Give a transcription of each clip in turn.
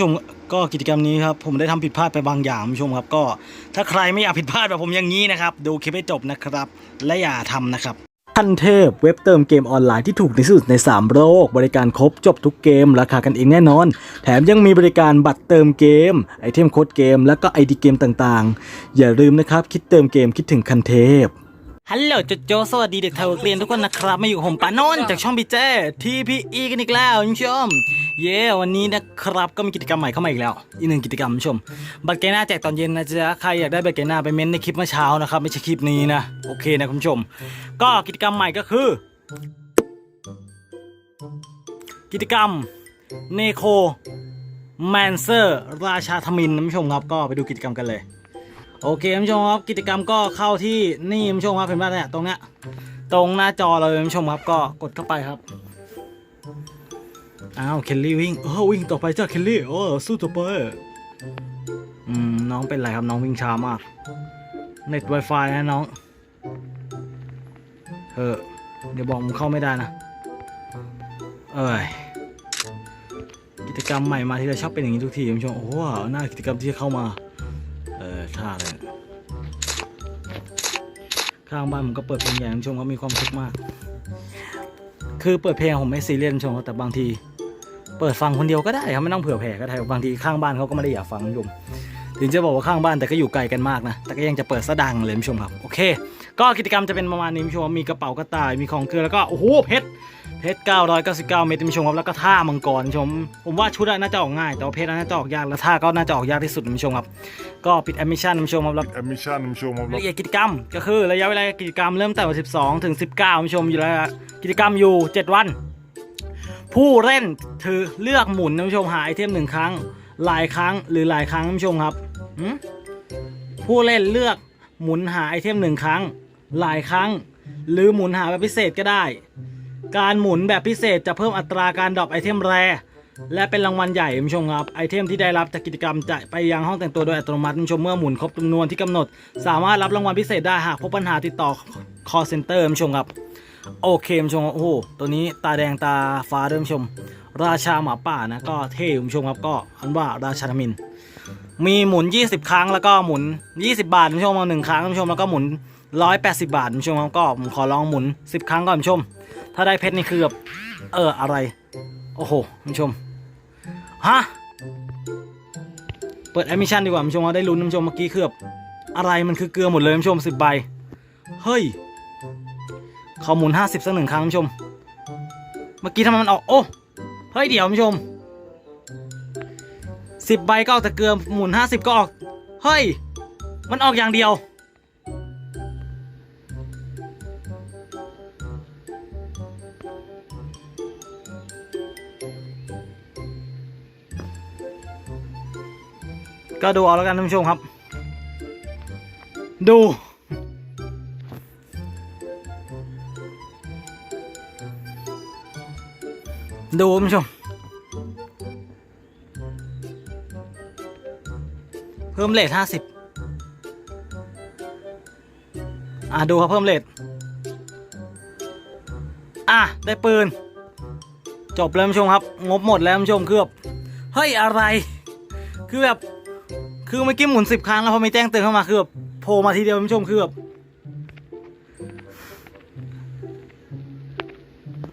ชมก็กิจกรรมนี้ครับผมได้ทำผิดพลาดไปบางอย่างผู้ชมครับ ก็ถ้าใครไม่อยากผิดพลาดแบบผมอย่างนี้นะครับ ดูคลิปให้จบนะครับ และอย่าทำนะครับขั้นเทพเว็บเติมเกมออนไลน์ที่ถูกที่สุดใน 3 โลก บริการครบจบทุกเกม ราคากันเองแน่นอน แถมยังมีบริการบัตรเติมเกม ไอเทมโค้ดเกม และก็ไอดีเกมต่างๆ อย่าลืมนะครับ คิดเติมเกมคิดถึงคันเทพ ฮัลโหลจโจสวัสดีเด็กไทยเรียนทุกคนนะครับมาอยู่ผมปานนท์จากช่องบีเจทีพีอีกันอีกแล้วคุณผู้ชมเย้วันนี้นะครับก็มีกิจกรรมใหม่เข้ามาอีกแล้ว อีกหนึ่งกิจกรรมคุณผู้ชม บัตรเกน่าแจกตอนเย็นนะจ๊ะใครอยากได้บัตรเกน่าไปเม้นในคลิปเมื่อเช้านะครับไม่ใช่คลิปนี้นะโอเคนะคุณผู้ชม ก็กิจกรรมใหม่ก็คือ กิจกรรมเนโคแมนเซอร์ราชาธมินนะคุณผู้ชมครับก็ไปดูกิจกรรมกันเลย โอเคคุณผู้ชมครับกิจกรรมก็เข้าที่นี่คุณผู้ชมครับเห็นไหมเนี่ยตรงเนี้ยตรงหน้าจอเลยคุณผู้ชมครับก็กดเข้าไปครับอ้าวเคลลี่วิ่งเออวิ่งต่อไปจ้าเคลลี่โอ้สู้ต่อไปอืมน้องเป็นไรครับน้องวิ่งช้ามากเน็ต Wi-Fi นะน้องเออเดี๋ยวบอกมึงเข้าไม่ได้นะ เอ้ยกิจกรรมใหม่มาที่เราชอบเป็นอย่างนี้ทุกทีคุณผู้ชมโอ้โหน่ากิจกรรมที่เข้ามา ท่าเลย ข้างบ้านผมก็เปิดเพลงใหญ่ให้ชมเขามีความสุขมาก คือเปิดเพลงผมไม่ซีเรียสชมแต่บางที เปิดฟังคนเดียวก็ได้ครับไม่ต้องเผื่อแผ่ก็ได้บางทีข้างบ้านเขาก็ไม่ได้อยากฟังชมถึงจะบอกว่าข้างบ้านแต่ก็อยู่ไกลกันมากนะ แต่ก็ยังจะเปิดซะดังเลยผู้ชมครับ โอเค ก็กิจกรรมจะเป็นประมาณนี้ผู้ชมมีกระเป๋ากระต่ายมีของเกลือแล้วก็โอ้โหเพชร เพชร999 เมตรคุณผู้ชมครับแล้วก็ท่ามังกรคุณผู้ชม ผมว่าชุดอะน่าจะออกง่าย แต่ว่าเพชรอะน่าจะออกยากแล้วท่าก็น่าจะออกยากที่สุดคุณผู้ชมครับก็ปิดแอดมิชชั่นคุณผู้ชมครับแล้วแอดมิชชั่นผู้ชมครับละเอียดกิจกรรม ก็คือระยะเวลากิจกรรมเริ่มแต่วัน12 ถึง 19คุณผู้ชมอยู่แล้วกิจกรรมอยู่ 7 วัน ผู้เล่นถือเลือกหมุนคุณผู้ชมหาไอเทมหนึ่งครั้งหลายครั้งหรือหลายครั้งคุณผู้ชมครับหืมผู้เล่นเลือกหมุนหาไอเทมหนึ่งครั้ง หลายครั้ง หรือหมุนหาแบบพิเศษก็ได้ การหมุนแบบพิเศษจะเพิ่มอัตราการดรอปไอเทมแร และเป็นรางวัลใหญ่คุณผู้ชมครับไอเทมที่ได้รับจากกิจกรรมจะไปยังห้องแต่งตัวโดยอัตโนมัติคุณผู้ชมเมื่อหมุนครบจำนวนที่กำหนด สามารถรับรางวัลพิเศษได้หากพบปัญหาติดต่อ call center คุณผู้ชมครับโอเคคุณผู้ชมโอ้โหตัวนี้ตาแดงตาฟ้าด้วยคุณผู้ชม ราชาหมาป่านะก็เท่คุณผู้ชมครับก็อันว่าราชาธมิน มีหมุน 20 ครั้งแล้วก็หมุน 20 บาทคุณผู้ชมเอาหนึ่งครั้งคุณผู้ชมแล้วก็หมุน 180 บาทคุณผู้ชมครับก็ผมขอลองหมุน 10 ครั้งก่อนคุณผู้ชม ถ้าได้เพชรนี่คือแบบเอออะไร โอ้โหคุณผู้ชมฮะเปิดแอมิชชั่นดีกว่าคุณผู้ชมว่าได้ลุ้นคุณผู้ชมเมื่อกี้คือแบบอะไรมันคือเกลือหมดเลยคุณผู้ชม 10 ใบเฮ้ยขอหมุน 50 สักหนึ่งครั้งคุณผู้ชม เมื่อกี้ทำไมมันออกโอ้เฮ้ยเดี๋ยวคุณผู้ชม สิบใบก็ออกแต่เกลือหมุนห้าสิบก็ออก เฮ้ย มันออกอย่างเดียว ก็ดูเอาแล้วกันท่านผู้ชมครับ ดูดูท่านผู้ชม เพิ่มเลทห้าสิบอะดูครับเพิ่มเลทอะได้ปืน จบแล้วท่านผู้ชมครับ งบหมดแล้วชมคือแบบเฮ้ยอะไร คือแบบ คือเมื่อกี้หมุนสิบครั้งแล้วพอมีแจ้งเตือนเข้ามาคือแบบโผล่มาทีเดียวชมคือแบบ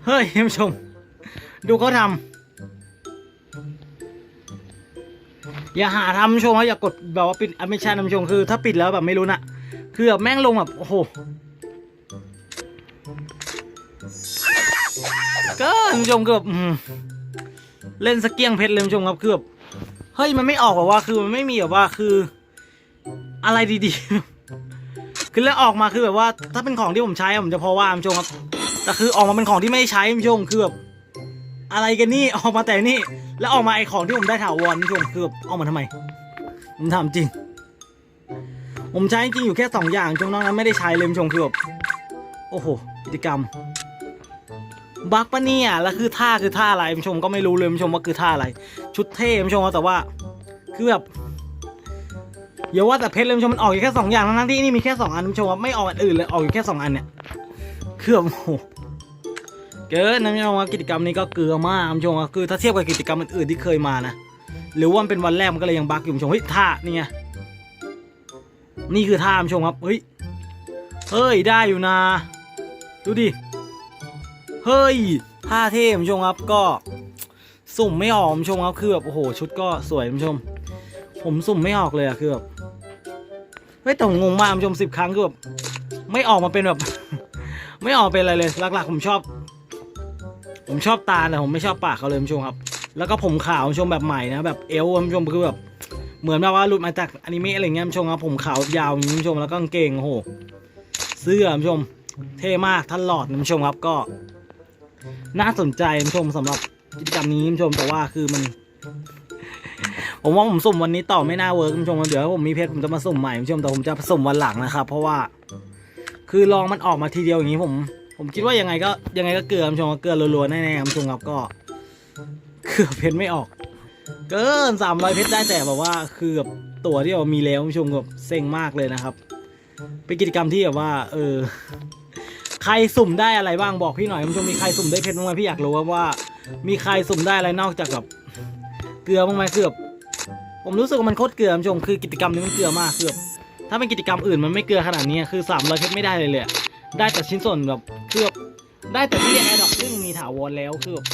เฮ้ยท่านผู้ชม ดูเขาทำ อย่าหาทำชมครับอย่ากดแบบว่าปิดแอดมิชชั่นทำชมคือ ถ้าปิดแล้วแบบไม่รู้นะคือแบบแม่งลงแบบโอ้โหก็ท่านผู้ชมคือแบบเล่นสเกียงเพชรเลยท่นชมครับคือแบบเฮ้ยมันไม่ออกแบบว่าคือมันไม่มีแบบว่าคือ อะไรดีๆคือแล้วออกมาคือแบบว่า ถ้าเป็นของที่ผมใช้ผมจะพอว่าท่านผู้ชมครับแต่คือออกมาเป็นของที่ไม่ใช้ท่านผู้ชมคือแบบอะไรกันนี่ออกมาแต่นี่ แล้วออกมาไอของที่ผมได้ถาวรคุณผู้ชมคือแบบเอามาทำไม ผมถามจริง ผมใช้จริงอยู่แค่สองอย่างจงนอกนั้นไม่ได้ใช้เลยชมคือแบบโอ้โหกิจกรรมบักปะเนี่ยแล้วคือท่าคือท่าอะไรชมก็ไม่รู้เลยชมว่าคือท่าอะไร ชุดเท่คุณผู้ชมแต่ว่า คือแบบอย่าว่าแต่เพชรเลยชมมันออกอยู่แค่สองอย่างทั้งที่นี่มีแค่สองอันชมว่าไม่ออกอันอื่นเลยออกอยู่แค่สองอันเนี่ยเคือแบบโอ้โห เกินนะพี่น้องว่ากิจกรรมนี้ก็เกลือมากคุณผู้ชมว่าคือถ้าเทียบกับกิจกรรมอื่นๆที่เคยมานะหรือว่ามันเป็นวันแรกมันก็เลยยังบั๊กอยู่คุณผู้ชมเฮ้ยท่านี่ไงนี่คือท่าคุณผู้ชมครับเฮ้ยเฮ้ยได้อยู่นะดูดิเฮ้ยท่าเท่คุณผู้ชมครับก็สุ่มไม่ออกคุณผู้ชมครับคือแบบโอ้โหชุดก็สวยคุณผู้ชม ผมสุ่มไม่ออกเลยอะคือแบบเฮ้ยแต่ผมงงมากคุณผู้ชมสิบครั้งคือแบบไม่ออกมาเป็นแบบ ไม่ออกเป็นอะไรเลยหลักๆผมชอบ ผมชอบตาแต่ผมไม่ชอบปากเขาเลยคุณผู้ชมครับ แล้วก็ผมขาวคุณผู้ชมแบบใหม่นะแบบเอวคุณผู้ชมคือแบบเหมือนแบบว่าหลุดมาจากอนิเมะอะไรเงี้ยคุณผู้ชมครับผมขาวยาวคุณผู้ชมแล้วก็กางเกงโอ้โหเสื้อคุณผู้ชมเท่มากท่านหลอดคุณผู้ชมครับก็ น่าสนใจคุณผู้ชมสำหรับกิจกรรมนี้คุณผู้ชมแต่ว่าคือมัน ผมว่าผมสุ่มวันนี้ต่อไม่น่าเวิร์กคุณผู้ชมเดี๋ยวผมมีเพจผมจะมาสุ่มใหม่คุณผู้ชมแต่ผมจะสุ่มวันหลังนะครับ เพราะว่า คือลองมันออกมาทีเดียวอย่างนี้ผม ผมคิดว่ายังไงก็ยังไงก็เกลือคุณผู้ชมเกลือรัวๆแน่ๆคุณผู้ชมครับก็เกือบเพชรไม่ออก เกินสามร้อยเพชรได้แต่แบบว่าคือแบบตัวที่แบบมีแล้วคุณผู้ชมแบบเซ็งมากเลยนะครับ เป็นกิจกรรมที่แบบว่า เออ ใครสุ่มได้อะไรบ้างบอกพี่หน่อยคุณผู้ชมมีใครสุ่มได้เพชรบ้างไหมพี่อยากรู้ว่าว่ามีใครสุ่มได้อะไรนอกจากแบบเกลือบ้างไหมคือแบบผมรู้สึกว่ามันโคตรเกลือคุณผู้ชมคือกิจกรรมนี้มันเกลือมากคือบถ้าเป็นกิจกรรมอื่นมันไม่เกลือขนาดนี้คือสามร้อยเพชรไม่ได้เลยเลย ได้แต่ชิ้นส่วนแบบคือแบบได้แต่ที่แอร์ดรอปซึ่งมีถาวรแล้วคือแบบ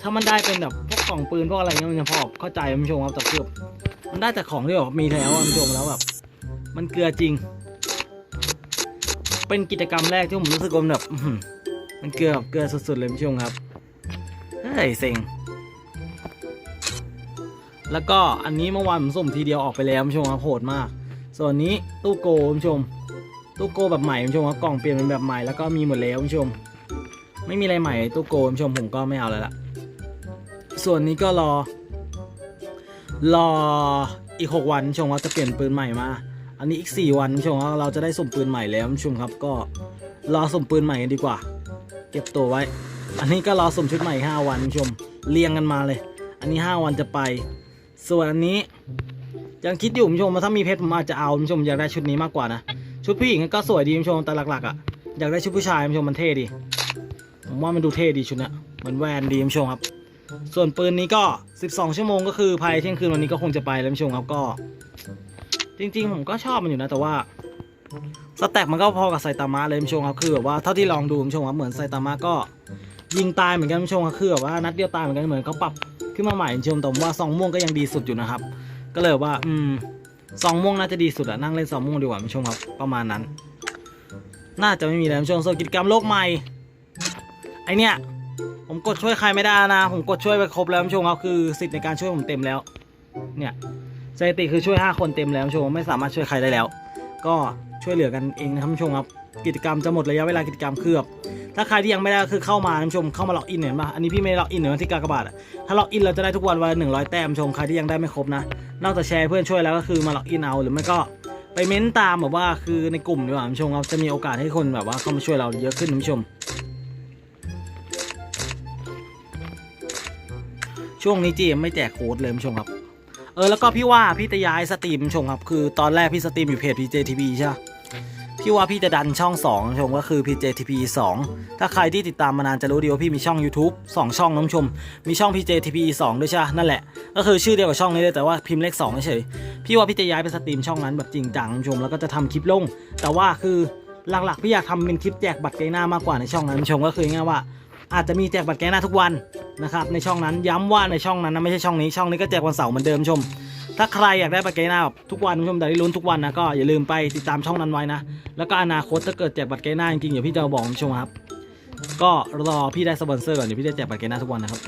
ถ้ามันได้เป็นแบบพวกกล่องปืนพวกอะไรเงี้ยมันจะพอเข้าใจคุณผู้ชมครับแต่คือแบบมันได้แต่ของที่แบบมีแล้วอะคุณผู้ชมแล้วแบบมันเกลือจริง เป็นกิจกรรมแรกที่ผมรู้สึกว่าแบบมันเกลือแบบเกลือสุดๆเลยคุณผู้ชมครับเฮ้ยเซ็งแล้วก็อันนี้เมื่อวานผมสุ่มทีเดียวออกไปแล้วคุณผู้ชมครับโหดมาก ส่วนนี้ตู้โกคุณผู้ชม ตู้โกแบบใหม่คุณผู้ชมครับกล่องเปลี่ยนเป็นแบบใหม่แล้วก็มีหมดแล้วคุณผู้ชม ไม่มีอะไรใหม่ตู้โกคุณผู้ชมผมก็ไม่เอาแล้วล่ะ ส่วนนี้ก็รอ รออีก 6 วันคุณผู้ชมว่าจะเปลี่ยนปืนใหม่มา อันนี้อีก 4 วันคุณผู้ชมว่าเราจะได้สมปืนใหม่แล้วคุณผู้ชมครับ ก็รอสมปืนใหม่กันดีกว่า เก็บตัวไว้ อันนี้ก็รอสมชุดใหม่ 5 วันคุณผู้ชมเรียงกันมาเลย อันนี้ 5 วันจะไป ส่วนอันนี้ยังคิดอยู่คุณผู้ชมว่าถ้ามีเพชรผมอาจจะเอาคุณผู้ชมอยากได้ชุดนี้มากกว่านะ ชุดผู้หญิงก็สวยดีคุณผู้ชมแต่หลักๆอะอยากได้ชุดผู้ชายคุณผู้ชมมันเท่ดีผมว่ามันดูเท่ดีชุดเนี้ยเหมือนแวนดีคุณผู้ชมครับ ส่วนปืนนี้ก็ 12 ชั่วโมงก็คือภายเที่ยงคืนวันนี้ก็คงจะไปแล้วคุณผู้ชมครับก็ จริง ๆ ผมก็ชอบมันอยู่นะแต่ว่าสแต็กมันก็พอกับไซตามะเลยคุณผู้ชมครับคือแบบว่าเท่าที่ลองดูคุณผู้ชมครับเหมือนไซตามะก็ยิงตายเหมือนกันคุณผู้ชมครับคือแบบว่านัดเดียวตายเหมือนกันเหมือนเขาปรับขึ้นมาใหม่คุณผู้ชมแต่ว่าซองม่วงก็ยังดีสุดอยู่นะครับ ก็เลยว่า อืม ซองโมงน่าจะดีสุดอะนั่งเล่นซองโมงดีกว่าคุณผู้ชมครับ ประมาณนั้น น่าจะไม่มีแล้วผู้ชมส่วนกิจกรรมโลกใหม่ไอเนี้ยผมกดช่วยใครไม่ได้นะ ผมกดช่วยไปครบแล้วคุณผู้ชมครับคือสิทธิ์ในการช่วยผมเต็มแล้ว เนี่ยสถิติคือช่วย 5 คนเต็มแล้วคุณผู้ชมไม่สามารถช่วยใครได้แล้ว ก็ช่วยเหลือกันเองนะครับคุณผู้ชมครับกิจกรรมจะหมดระยะเวลากิจกรรมคือบ ถ้าใครที่ยังไม่ได้ก็คือเข้ามาคุณผู้ชมเข้ามาล็อกอินเห็นปะอันนี้พี่ไม่ได้ล็อกอินเห็นไหมที่กากบาทอะถ้าล็อกอินเราจะได้ทุกวันวันหนึ่งร้อยแต้มคุณผู้ชมใครที่ยังได้ไม่ครบนะนอกจากแชร์เพื่อนช่วยแล้วก็คือมาล็อกอินเอาหรือไม่ก็ไปเม้นตามแบบว่าคือในกลุ่มดีกว่าคุณผู้ชมครับจะมีโอกาสให้คนแบบว่าเข้ามาช่วยเราเยอะขึ้นคุณผู้ชม ช่วงนี้จีไม่แจกโค้ดเลยคุณผู้ชมครับเออแล้วก็พี่ว่าพี่จะย้ายสตรีมชมครับคือตอนแรกพี่สตรีมอยู่เพจ PJTV ใช่ ปะพี่ว่าพี่จะดันช่อง2ชมก็คือ PJTV 2ถ้าใครที่ติดตามมานานจะรู้ดีว่าพี่มีช่อง YouTube 2 ช่องน้องชม มีช่อง PJTV 2ด้วยใช่ปะนั่นแหละ ก็คือชื่อเดียวกับช่องนี้เลยแต่ว่าพิมพ์เลข2เฉยพี่ว่าพี่จะย้ายไปสตรีมช่องนั้นแบบจริงจังน้องชมแล้วก็จะทำคลิปลง แต่ว่าคือหลักๆพี่อยากทำเป็นคลิปแจกบัตรเกหน้ามากกว่าในช่องนั้นน้องชมก็คือง่ายว่าอาจจะมีแจกบัตรแกหน้าทุกวันนะครับในช่องนั้นย้ำว่าในช่องนั้นนะไม่ใช่ช่องนี้ช่องนี้ก็แจกวันเสาร์เหมือนเดิมชม ถ้าใครอยากได้บัตรแกหน้าแบบทุกวันชมแต่ได้ลุ้นทุกวันนะก็อย่าลืมไปติดตามช่องนั้นไว้นะ แล้วก็อนาคตถ้าเกิดแจกบัตรแกหน้าจริงๆเดี๋ยวพี่จะบอกคุณผู้ชมครับ ก็รอพี่ได้สปอนเซอร์ก่อนเดี๋ยวพี่จะแจกบัตรแกหน้าทุกวันนะครับ